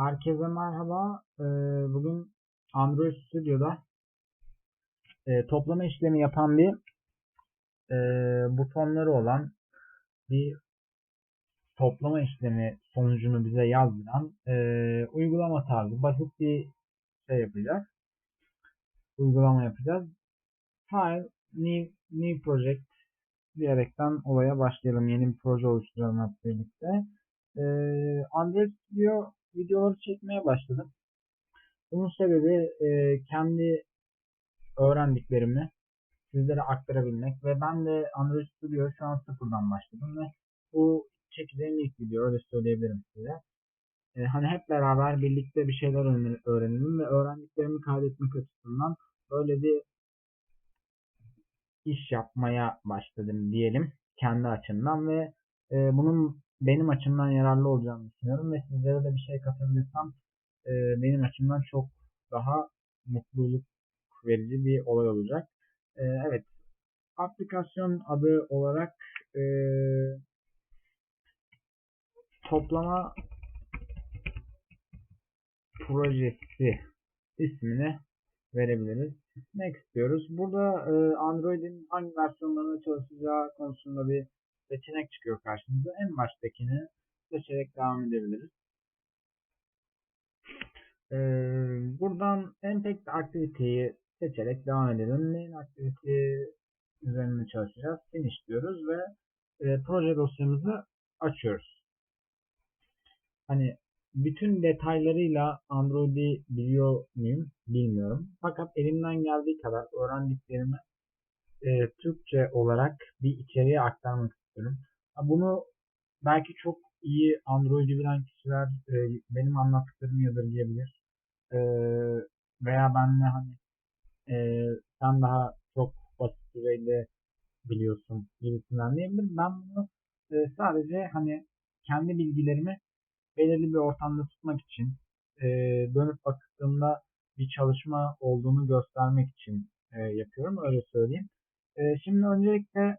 Herkese merhaba. Ee, bugün Android Studio'da e, toplama işlemi yapan bir e, butonları olan bir toplama işlemi sonucunu bize yazdıran e, uygulama tarzı basit bir şey yapacağız. Uygulama yapacağız. File, new, new project diyerekten olaya başlayalım. Yeni bir proje oluşturalım hep birlikte. E, Android Studio videoları çekmeye başladım. Bunun sebebi e, kendi öğrendiklerimi sizlere aktarabilmek ve ben de Android Studio şu an sıfırdan başladım ve bu çekeceğim ilk video öyle söyleyebilirim size. E, hani hep beraber birlikte bir şeyler öğrenelim ve öğrendiklerimi kaydetmek açısından böyle bir iş yapmaya başladım diyelim kendi açımdan ve e, bunun benim açımdan yararlı olacağını düşünüyorum ve sizlere de bir şey katabilirsem e, benim açımdan çok daha mutluluk verici bir olay olacak. E, evet, aplikasyon adı olarak e, toplama projesi ismini verebiliriz. Next diyoruz. Burada e, Android'in hangi versiyonlarında çalışacağı konusunda bir seçenek çıkıyor karşımıza. En baştakini seçerek devam edebiliriz. Ee, buradan Impact Activity'yi seçerek devam edelim. Main Activity üzerinde çalışacağız. Finish diyoruz ve e, proje dosyamızı açıyoruz. Hani bütün detaylarıyla Android'i biliyor muyum bilmiyorum. Fakat elimden geldiği kadar öğrendiklerimi e, Türkçe olarak bir içeriğe aktarmak istiyorum. Bunu belki çok iyi Android'i bilen kişiler e, benim anlattıklarımı yadırgayabilir. E, veya benle hani e, sen daha çok basit düzeyde biliyorsun gibisinden diyebilirim. Ben bunu e, sadece hani kendi bilgilerimi belirli bir ortamda tutmak için e, dönüp baktığımda bir çalışma olduğunu göstermek için e, yapıyorum. Öyle söyleyeyim. E, şimdi öncelikle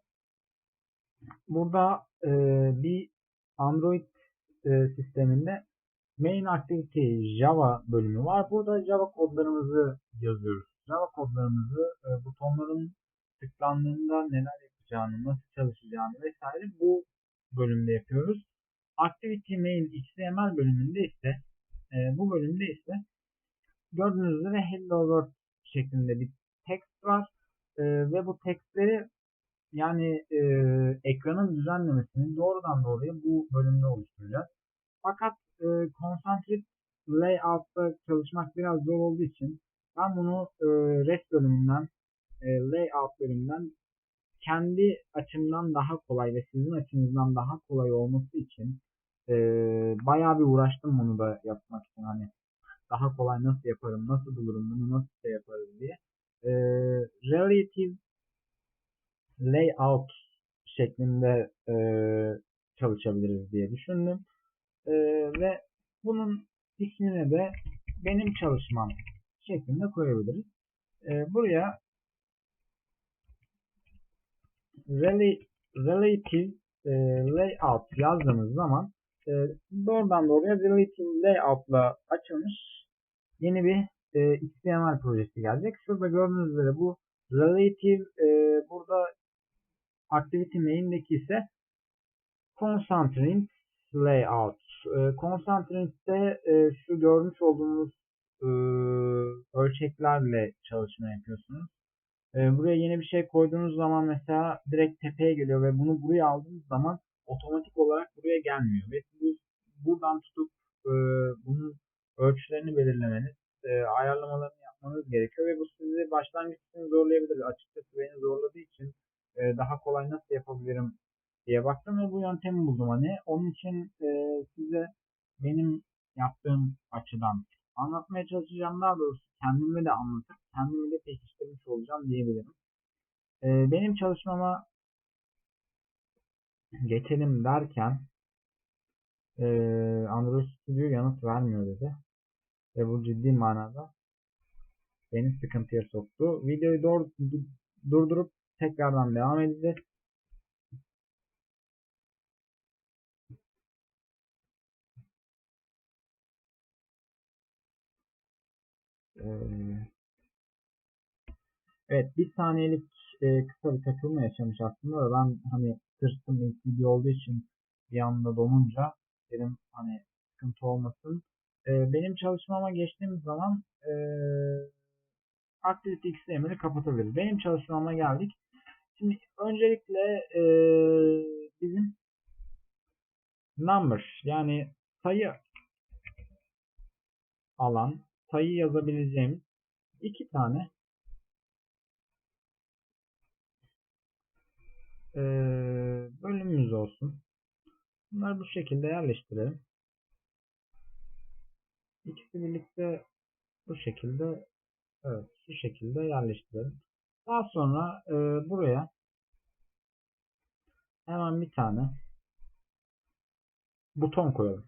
burada e, bir Android e, sisteminde Main Activity Java bölümü var. Burada Java kodlarımızı yazıyoruz. Java kodlarımızı e, butonların tıklandığında neler yapacağını, nasıl çalışacağını vesaire bu bölümde yapıyoruz. Activity Main XML bölümünde ise e, bu bölümde ise gördüğünüz üzere Hello World şeklinde bir text var e, ve bu textleri yani e, ekranın düzenlemesini doğrudan doğruya bu bölümde oluşturacağız. Fakat e, concentric layout'ta çalışmak biraz zor olduğu için ben bunu e, REST bölümünden e, layout bölümünden kendi açımdan daha kolay ve sizin açınızdan daha kolay olması için e, bayağı bir uğraştım bunu da yapmak için hani daha kolay nasıl yaparım, nasıl bulurum, bunu nasıl şey yaparız diye. E, relative layout şeklinde e, çalışabiliriz diye düşündüm. E, ve bunun ismini de benim çalışmam şeklinde koyabiliriz. E, buraya relative e, layout yazdığımız zaman e, doğrudan doğruya relative layout'la açılmış yeni bir e, XML projesi gelecek. Şurada gördüğünüz üzere bu relative e, burada activity main'deki ise concentrate layout. E, concentrate'de e, şu görmüş olduğunuz e, ölçeklerle çalışma yapıyorsunuz. E, buraya yeni bir şey koyduğunuz zaman mesela direkt tepeye geliyor ve bunu buraya aldığınız zaman otomatik olarak buraya gelmiyor. Ve siz buradan tutup e, bunun ölçülerini belirlemeniz, e, ayarlamalarını yapmanız gerekiyor ve bu sizi başlangıç için zorlayabilir. Açıkçası beni zorladığı e, daha kolay nasıl yapabilirim diye baktım ve bu yöntemi buldum hani. Onun için e, size benim yaptığım açıdan anlatmaya çalışacağım. Daha doğrusu kendime de anlatıp kendimi de pekiştirmiş olacağım diyebilirim. E, benim çalışmama geçelim derken Android Studio yanıt vermiyor dedi. Ve bu ciddi manada beni sıkıntıya soktu. Videoyu doğru, durdurup tekrardan devam edeceğiz. Ee, evet bir saniyelik e, kısa bir takılma yaşamış aslında da ben hani sırtım ilk video olduğu için bir anda donunca dedim hani sıkıntı olmasın. Ee, benim çalışmama geçtiğimiz zaman e, Activity XML'i kapatabiliriz. Benim çalışmama geldik. Şimdi öncelikle e, bizim number yani sayı alan sayı yazabileceğimiz iki tane e, bölümümüz olsun. Bunları bu şekilde yerleştirelim. İkisi birlikte bu şekilde evet şu şekilde yerleştirelim. Daha sonra e, buraya hemen bir tane buton koyalım.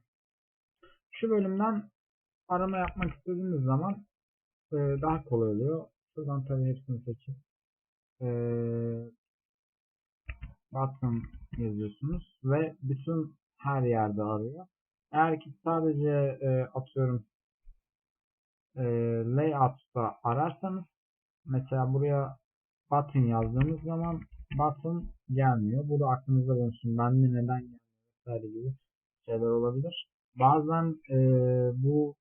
Şu bölümden arama yapmak istediğimiz zaman e, daha kolay oluyor. Şuradan tabii hepsini seçip e, button yazıyorsunuz ve bütün her yerde arıyor. Eğer ki sadece e, atıyorum e, layout'ta ararsanız mesela buraya button yazdığımız zaman button gelmiyor. Bu da aklınızda bulunsun. Bende neden gelmiyor vesaire gibi şeyler olabilir. Bazen e, bu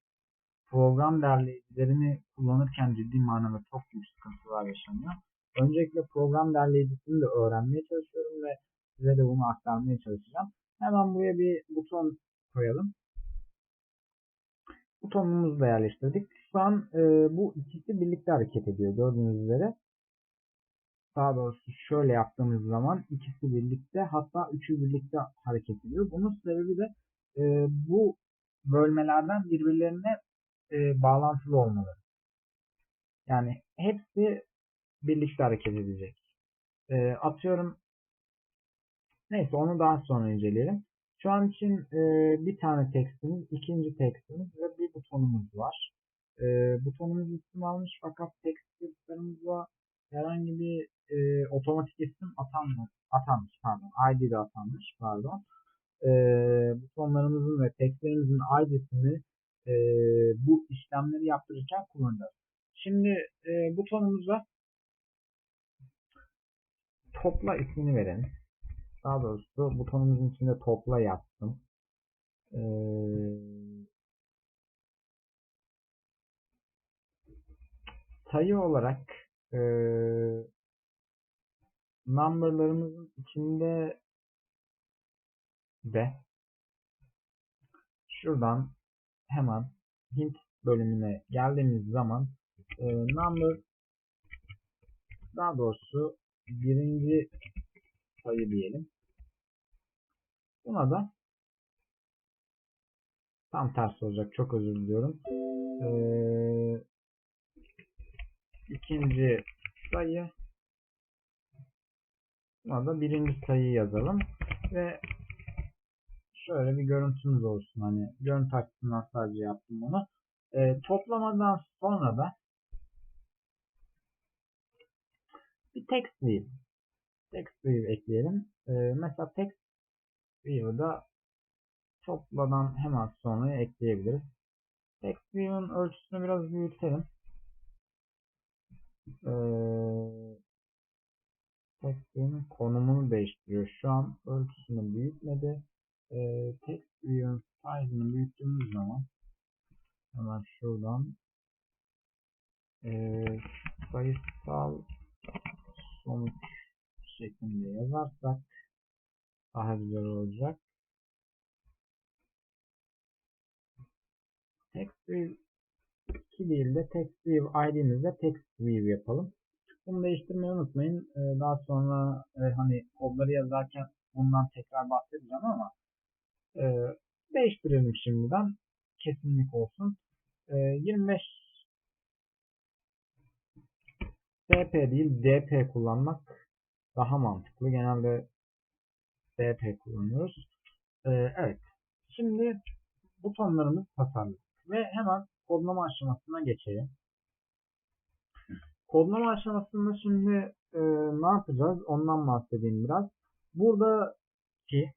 program derleyicilerini kullanırken ciddi manada çok büyük sıkıntılar yaşanıyor. Öncelikle program derleyicisini de öğrenmeye çalışıyorum ve size de bunu aktarmaya çalışacağım. Hemen buraya bir buton koyalım. Butonumuzu da yerleştirdik. Şu an e, bu ikisi birlikte hareket ediyor gördüğünüz üzere. Daha doğrusu şöyle yaptığımız zaman ikisi birlikte hatta üçü birlikte hareket ediyor. Bunun sebebi de e, bu bölmelerden birbirlerine e, bağlantılı olmaları. Yani hepsi birlikte hareket edecek. E, atıyorum neyse onu daha sonra inceleyelim. Şu an için e, bir tane tekstimiz, ikinci tekstimiz ve bir butonumuz var. E, butonumuz isim almış fakat tekst yazılarımızda herhangi bir e, otomatik isim atanmış, atanmış pardon. ID de atanmış pardon. E, butonlarımızın ve tekstlerimizin ID'sini e, bu işlemleri yaptırırken kullanacağız. Şimdi e, butonumuza topla ismini verelim. Daha doğrusu butonumuzun içinde topla yaptım. Ee, sayı olarak e, numberlarımızın içinde de şuradan hemen hint bölümüne geldiğimiz zaman e, number daha doğrusu birinci sayı diyelim. Buna da tam tersi olacak. Çok özür diliyorum. Ee, ikinci sayı buna da birinci sayı yazalım ve şöyle bir görüntümüz olsun. Hani görüntü açısından sadece yaptım bunu. Ee, toplamadan sonra da bir text view. Text view ekleyelim. Ee, mesela text view'da topladan hemen sonra ekleyebiliriz. Text view'un ölçüsünü biraz büyütelim. Ee, text view'un konumunu değiştiriyor. Şu an ölçüsünü büyütmedi. Ee, text view'un size'ını büyüttüğümüz zaman hemen şuradan e, sayısal sonuç şeklinde yazarsak daha güzel olacak. TextView 2 değil de TextView ID'mizde TextView yapalım. Bunu değiştirmeyi unutmayın. Ee, daha sonra e, hani kodları yazarken ondan tekrar bahsedeceğim ama e, değiştirelim şimdiden. Kesinlik olsun. E, 25 SP değil DP kullanmak daha mantıklı. Genelde DP kullanıyoruz. Ee, evet. Şimdi butonlarımız tasarlı. Ve hemen kodlama aşamasına geçelim. Kodlama aşamasında şimdi e, ne yapacağız? Ondan bahsedeyim biraz. Buradaki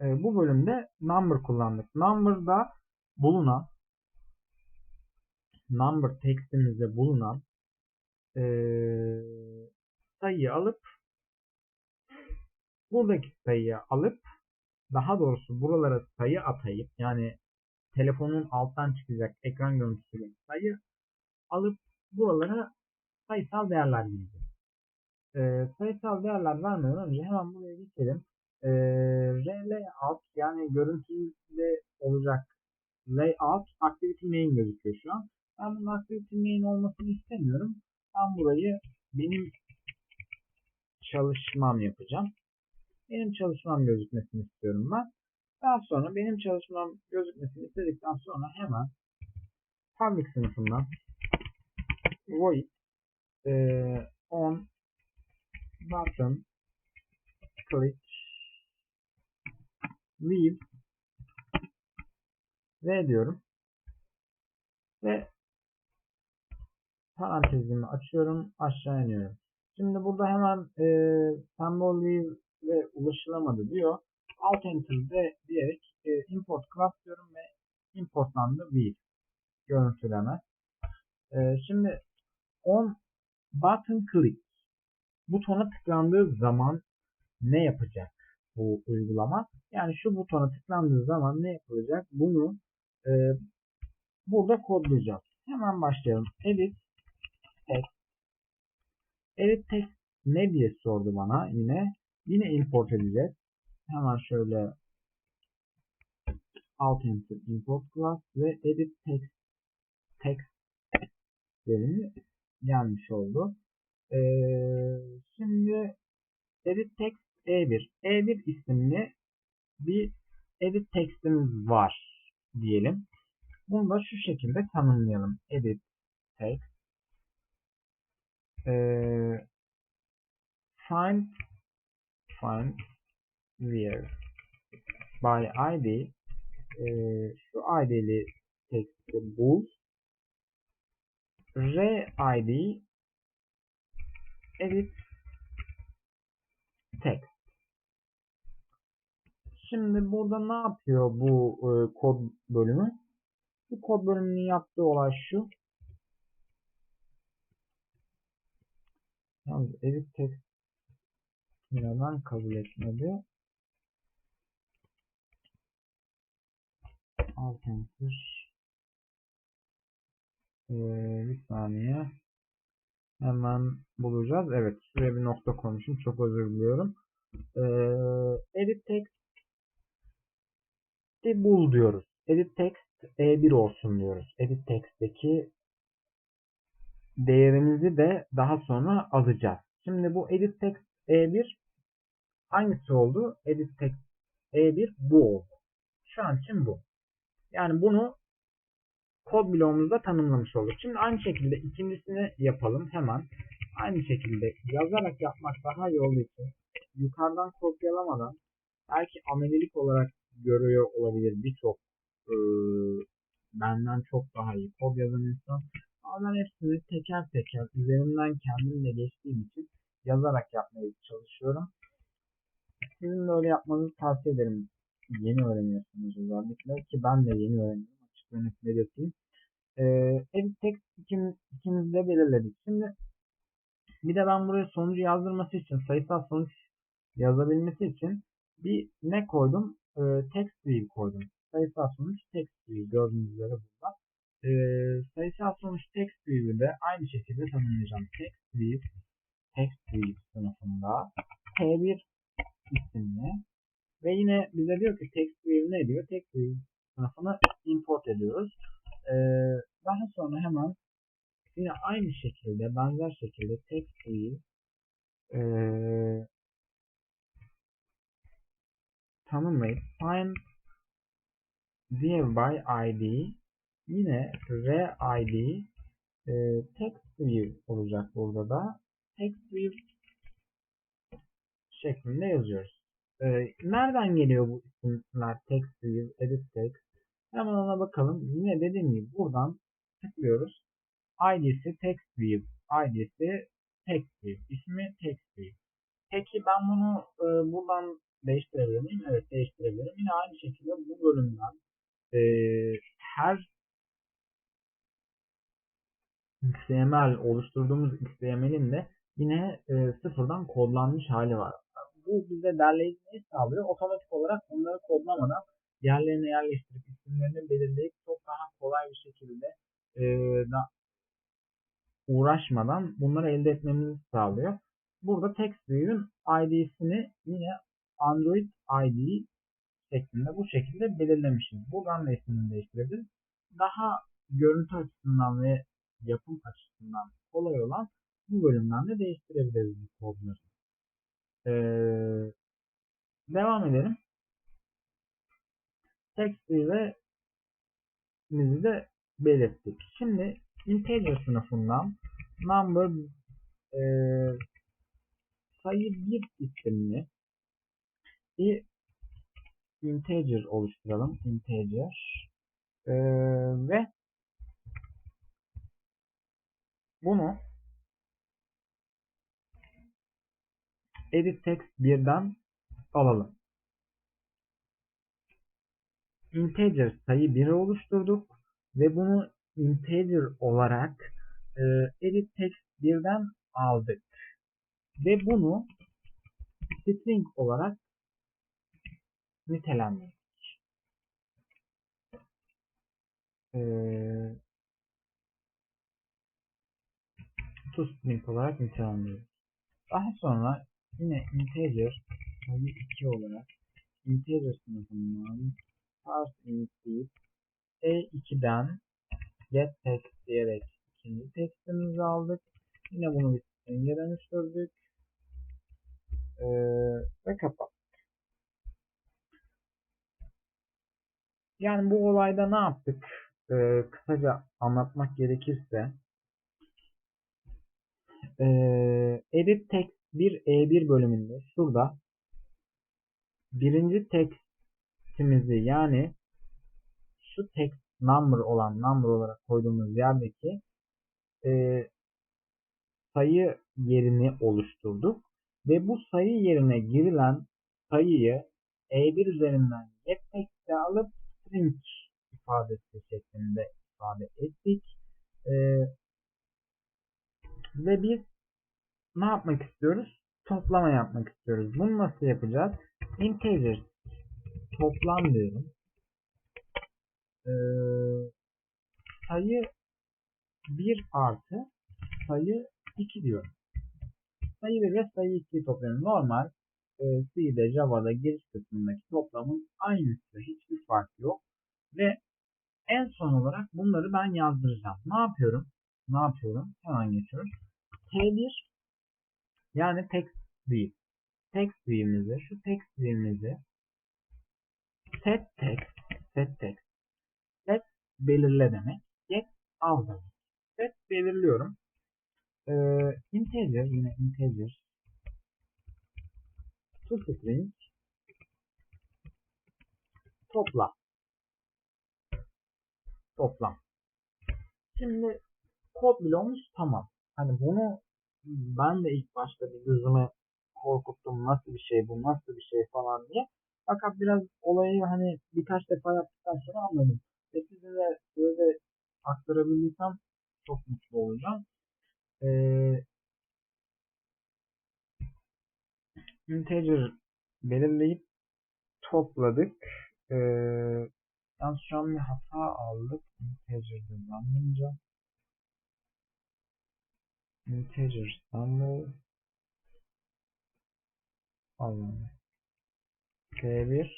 e, bu bölümde number kullandık. Number'da bulunan number textimizde bulunan eee, sayıyı alıp buradaki sayıyı alıp daha doğrusu buralara sayı atayıp yani telefonun alttan çıkacak ekran görüntüsüyle sayı alıp buralara sayısal değerler gireceğiz. Ee, sayısal değerler vermeden önce hemen buraya geçelim. Ee, layout yani görüntüde olacak layout activity main gözüküyor şu an. Ben bunun activity main olmasını istemiyorum. Ben burayı benim çalışmam yapacağım. Benim çalışmam gözükmesini istiyorum ben. Daha sonra benim çalışmam gözükmesini istedikten sonra hemen public sınıfından void e, on button click leave v diyorum ve parantezimi açıyorum aşağı iniyorum. Şimdi burada hemen e, symbol leave ve ulaşılamadı diyor. Alt enter de diyerek e, import class diyorum ve importlandı view görüntüleme. E, şimdi on button click butona tıklandığı zaman ne yapacak bu uygulama? Yani şu butona tıklandığı zaman ne yapılacak? Bunu e, burada kodlayacağız. Hemen başlayalım. Edit text. Edit text ne diye sordu bana yine. Yine import edeceğiz. Hemen şöyle alt enter import class ve edit text text verimi gelmiş oldu. Ee, şimdi edit text E1 E1 isimli bir edit text'imiz var diyelim. Bunu da şu şekilde tanımlayalım. Edit text ee, find find where by id e, şu id'li text'i bul. R id edit text. Şimdi burada ne yapıyor bu e, kod bölümü? Bu kod bölümünün yaptığı olay şu. Yalnız edit text neden kabul etmedi? Alt enter. Ee, bir saniye. Hemen bulacağız. Evet. Şuraya bir nokta koymuşum. Çok özür diliyorum. Ee, edit text bul diyoruz. Edit text E1 olsun diyoruz. Edit text'teki değerimizi de daha sonra alacağız. Şimdi bu edit text E1 hangisi oldu? Edit text E1 bu oldu. Şu an için bu. Yani bunu kod bloğumuzda tanımlamış olduk. Şimdi aynı şekilde ikincisini yapalım hemen. Aynı şekilde yazarak yapmak daha iyi olduğu için yukarıdan kopyalamadan belki amelilik olarak görüyor olabilir birçok e, benden çok daha iyi kod yazan insan. Ama ben hepsini teker teker üzerimden kendimle geçtiğim için yazarak yapmaya çalışıyorum. Sizin de öyle yapmanızı tavsiye ederim. Yeni öğreniyorsunuz özellikle ki ben de yeni öğreniyorum. Açık ve net belirteyim. Ee, edit text ikimiz, ikimiz de belirledik. Şimdi bir de ben buraya sonucu yazdırması için sayısal sonuç yazabilmesi için bir ne koydum? Ee, text view koydum. Sayısal sonuç text view gördüğünüz üzere burada. Ee, sayısal sonuç text view'ü de aynı şekilde tanımlayacağım. Text view text view sınıfında T1 isimli ve yine bize diyor ki text view ne diyor? Text view sınıfını import ediyoruz. Ee, daha sonra hemen yine aynı şekilde benzer şekilde text view ee, tanımlayıp find div by id yine r id e, text view olacak burada da text view şeklinde yazıyoruz. E, nereden geliyor bu isimler text view, edit text? Hemen ona bakalım. Yine dediğim gibi buradan tıklıyoruz. ID'si text view, ID'si text view, ismi text view. Peki ben bunu e, buradan değiştirebilir miyim? Evet değiştirebilirim. Yine aynı şekilde bu bölümden e, her XML oluşturduğumuz XML'in de yine e, sıfırdan kodlanmış hali var. Bu bize derleyiciyi sağlıyor. Otomatik olarak bunları kodlamadan yerlerine yerleştirip isimlerini belirleyip çok daha kolay bir şekilde e, da, uğraşmadan bunları elde etmemizi sağlıyor. Burada TextView'ün ID'sini yine Android ID şeklinde bu şekilde belirlemişiz. Buradan da ismini değiştirebiliriz. Daha görüntü açısından ve yapım açısından kolay olan bu bölümden de değiştirebiliriz bu kodları. Ee, devam edelim. TextView'e bizi de belirttik. Şimdi integer sınıfından number e, sayı 1 isimli bir integer oluşturalım. Integer ee, ve bunu edit text birden alalım. Integer sayı 1'i oluşturduk ve bunu integer olarak e, edit text birden aldık. Ve bunu string olarak nitelendirdik. Ee, toString olarak nitelendiriyoruz. Daha sonra yine integer sayı 2 olarak integer sınıfından parseInt deyip e2'den get text diyerek ikinci tekstimizi aldık. Yine bunu bir string'e dönüştürdük. Ee, ve kapat. Yani bu olayda ne yaptık? Ee, kısaca anlatmak gerekirse ee, edit text 1 E1 bölümünde şurada birinci tekstimizi yani şu text number olan number olarak koyduğumuz yerdeki e, sayı yerini oluşturduk ve bu sayı yerine girilen sayıyı E1 üzerinden get text'e alıp string ifadesi şeklinde ifade ettik. Ee, ve biz ne yapmak istiyoruz? Toplama yapmak istiyoruz. Bunu nasıl yapacağız? Integer toplam diyorum. Ee, sayı 1 artı sayı 2 diyorum. Sayı 1 ve sayı 2'yi topluyorum. Normal e, C'de, Java'da giriş kısmındaki toplamın aynısı. Hiçbir fark yok. Ve en son olarak bunları ben yazdıracağım. Ne yapıyorum? Ne yapıyorum? Hemen geçiyoruz. T1 yani text view. Text view'imizi, şu text view'imizi set text, set text, set belirle demek, get al demek. Set belirliyorum. Ee, integer yine integer toString topla toplam. Şimdi kod bloğumuz tamam. Hani bunu ben de ilk başta bir gözüme korkuttum nasıl bir şey bu nasıl bir şey falan diye. Fakat biraz olayı hani birkaç defa yaptıktan sonra anladım. Ve size de böyle aktarabildiysem çok mutlu olacağım. Ee, integer belirleyip topladık. Ee, yalnız şu an bir hata aldık. Integer'de zannınca. Integer zannı Allah'ım. T1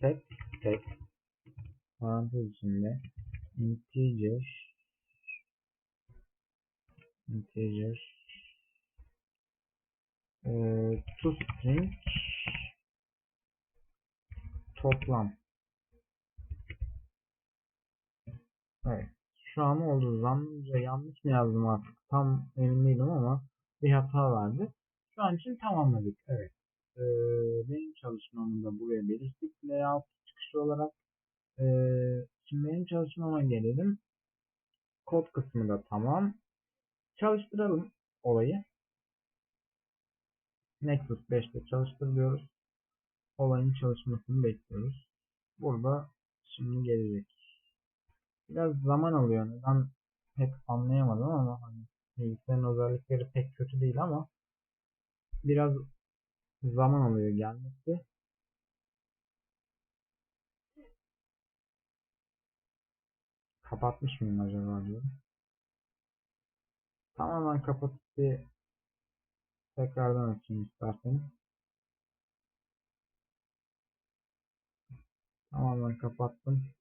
set set. Parantez içinde. İnteger integer e, toString toplam. Evet şu an oldu. Zannımca yanlış mı yazdım artık? Tam emin değilim ama bir hata verdi şu an için tamamladık. Evet. Ee, benim çalışmamı da buraya belirttik. Layout çıkışı olarak ee, şimdi benim çalışmama gelelim. Kod kısmı da tamam. Çalıştıralım olayı. Nexus 5'te çalıştır diyoruz. Olayın çalışmasını bekliyoruz. Burada şimdi gelecek. Biraz zaman alıyor. Neden pek anlayamadım ama hani bilgisayarın özellikleri pek kötü değil ama biraz zaman alıyor gelmesi. Kapatmış mıyım acaba diyorum. Tamamen kapatıp bir tekrardan açayım isterseniz. Tamamen kapattım.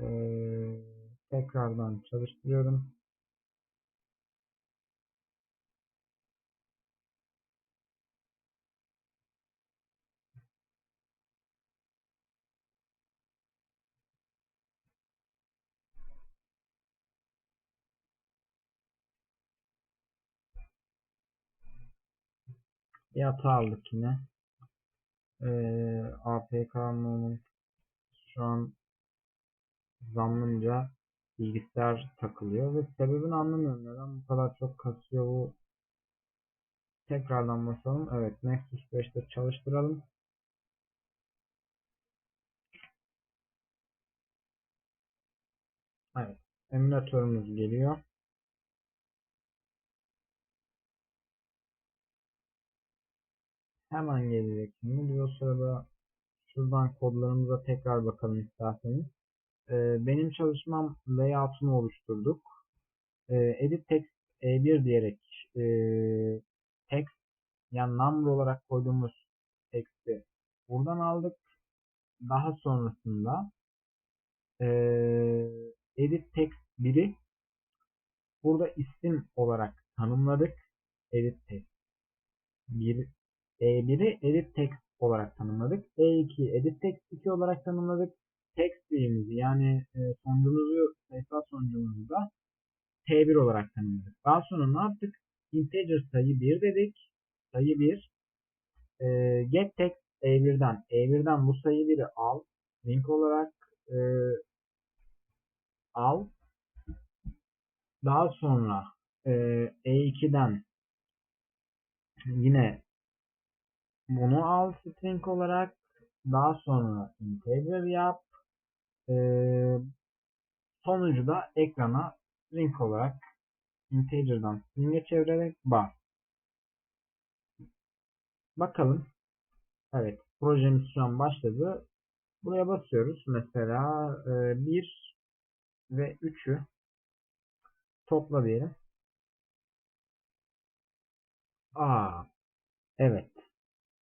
Ee, tekrardan çalıştırıyorum. Bir hata aldık yine. Ee, APK'nın şu an zamlınca bilgisayar takılıyor ve sebebini anlamıyorum. Neden bu kadar çok kasıyor bu Tekrardan basalım. Evet Nexus 5'te çalıştıralım. Evet. Emülatörümüz geliyor. Hemen gelecek şimdi. Biz o sırada şuradan kodlarımıza tekrar bakalım isterseniz. Ee, benim çalışmam layout'unu oluşturduk. Ee, edit text E1 diyerek e, text yani number olarak koyduğumuz text'i buradan aldık. Daha sonrasında e, edit text 1'i burada isim olarak tanımladık. Edit text 1 E1'i edit text olarak tanımladık. E2 edit text 2 olarak tanımladık. Text değimizi yani e, sonucumuzu sayısal sonucumuzu da T1 olarak tanımladık. Daha sonra ne yaptık? Integer sayı 1 dedik. Sayı 1 e, get text E1'den E1'den bu sayı 1'i al. Link olarak e, al. Daha sonra e, E2'den yine bunu al string olarak. Daha sonra integer yap. E, sonucu da ekrana string olarak integer'dan string'e çevirerek bas. Bakalım. Evet. Projemiz şu an başladı. Buraya basıyoruz. Mesela e, 1 ve 3'ü topla diyelim. Aa, evet.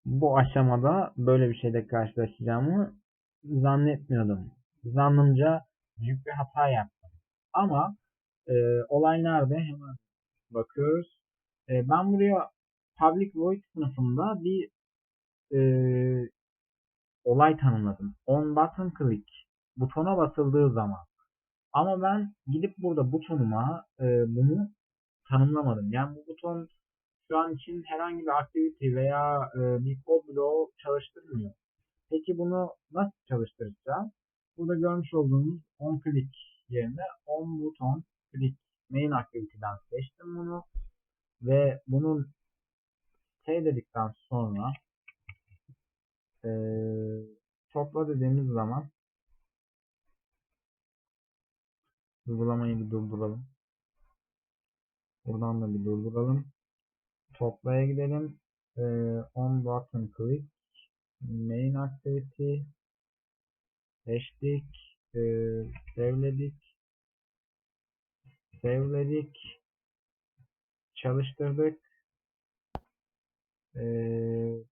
Bu aşamada böyle bir şeyle karşılaşacağımı zannetmiyordum. Zannımca büyük bir hata yaptım. Ama e, olay nerede? Hemen bakıyoruz. E, ben buraya public void sınıfında bir e, olay tanımladım. On button click butona basıldığı zaman. Ama ben gidip burada butonuma e, bunu tanımlamadım. Yani bu buton şu an için herhangi bir activity veya e, bir kod çalıştırmıyor. Peki bunu nasıl çalıştıracağız? Burada görmüş olduğunuz on click yerine on button click main activity'den seçtim bunu ve bunun T dedikten sonra e, topla dediğimiz zaman uygulamayı bir durduralım. Buradan da bir durduralım. Toplaya gidelim. E, on button click main activity seçtik. E, sevledik. Sevledik. Çalıştırdık. E,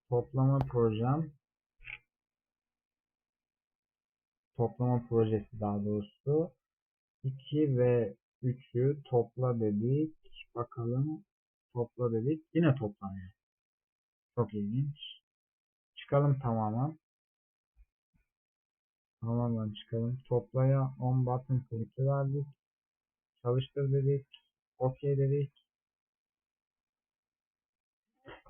toplama projem toplama projesi daha doğrusu 2 ve 3'ü topla dedik. Bakalım topla dedik. Yine toplanıyor. Çok ilginç. Çıkalım tamamen. Tamamen çıkalım. Toplaya 10 button click'i verdik. Çalıştır dedik. OK dedik.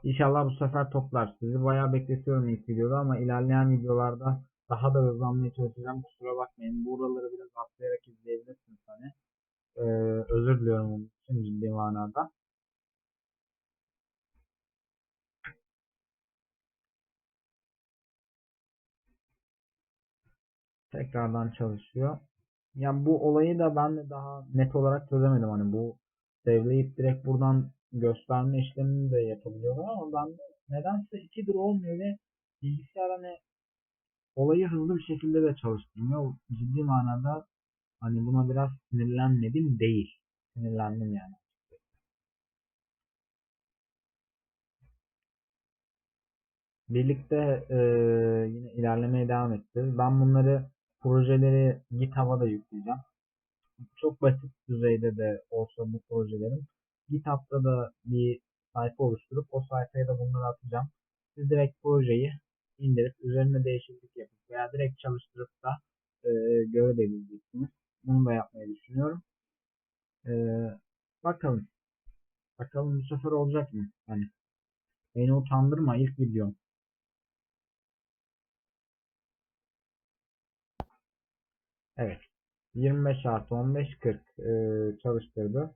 İnşallah bu sefer toplar. Sizi bayağı bekletiyorum ilk videoda ama ilerleyen videolarda daha da hızlanmaya çalışacağım. Kusura bakmayın. Buraları biraz atlayarak izleyebilirsiniz hani. Ee, özür diliyorum onun için ciddi manada. Tekrardan çalışıyor. Yani bu olayı da ben de daha net olarak çözemedim. Hani bu sevleyip direkt buradan gösterme işlemini de yapabiliyorlar ama ben de nedense 2'dir olmuyor ve bilgisayar hani olayı hızlı bir şekilde de çalıştırmıyor. Ciddi manada hani buna biraz sinirlenmedim değil. Sinirlendim yani. Birlikte e, yine ilerlemeye devam edeceğiz. Ben bunları projeleri GitHub'a da yükleyeceğim. Çok basit düzeyde de olsa bu projelerim GitHub'da da bir sayfa oluşturup o sayfaya da bunları atacağım. Siz direkt projeyi indirip üzerine değişiklik yapıp veya direkt çalıştırıp da e, görebileceksiniz. Bunu da yapmayı düşünüyorum. E, bakalım. Bakalım bu sefer olacak mı? Hani beni utandırma ilk videom. Evet. 25 artı 15 40 e, çalıştırdı.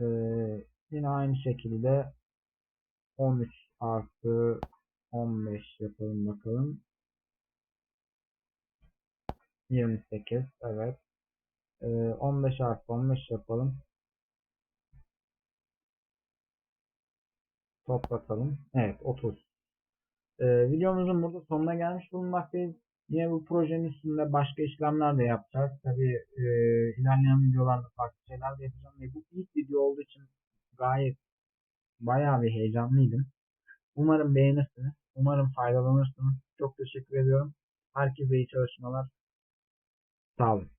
E, yine aynı şekilde 13 artı 15 yapalım bakalım. 28 evet. E, 15 artı 15 yapalım. Toplatalım. Evet 30. E, videomuzun burada sonuna gelmiş bulunmaktayız. Yine bu projenin üstünde başka işlemler de yapacağız. Tabi e, ilerleyen videolarda farklı şeyler de yapacağım. Ve bu ilk video olduğu için gayet bayağı bir heyecanlıydım. Umarım beğenirsiniz. Umarım faydalanırsınız. Çok teşekkür ediyorum. Herkese iyi çalışmalar. Sağ olun.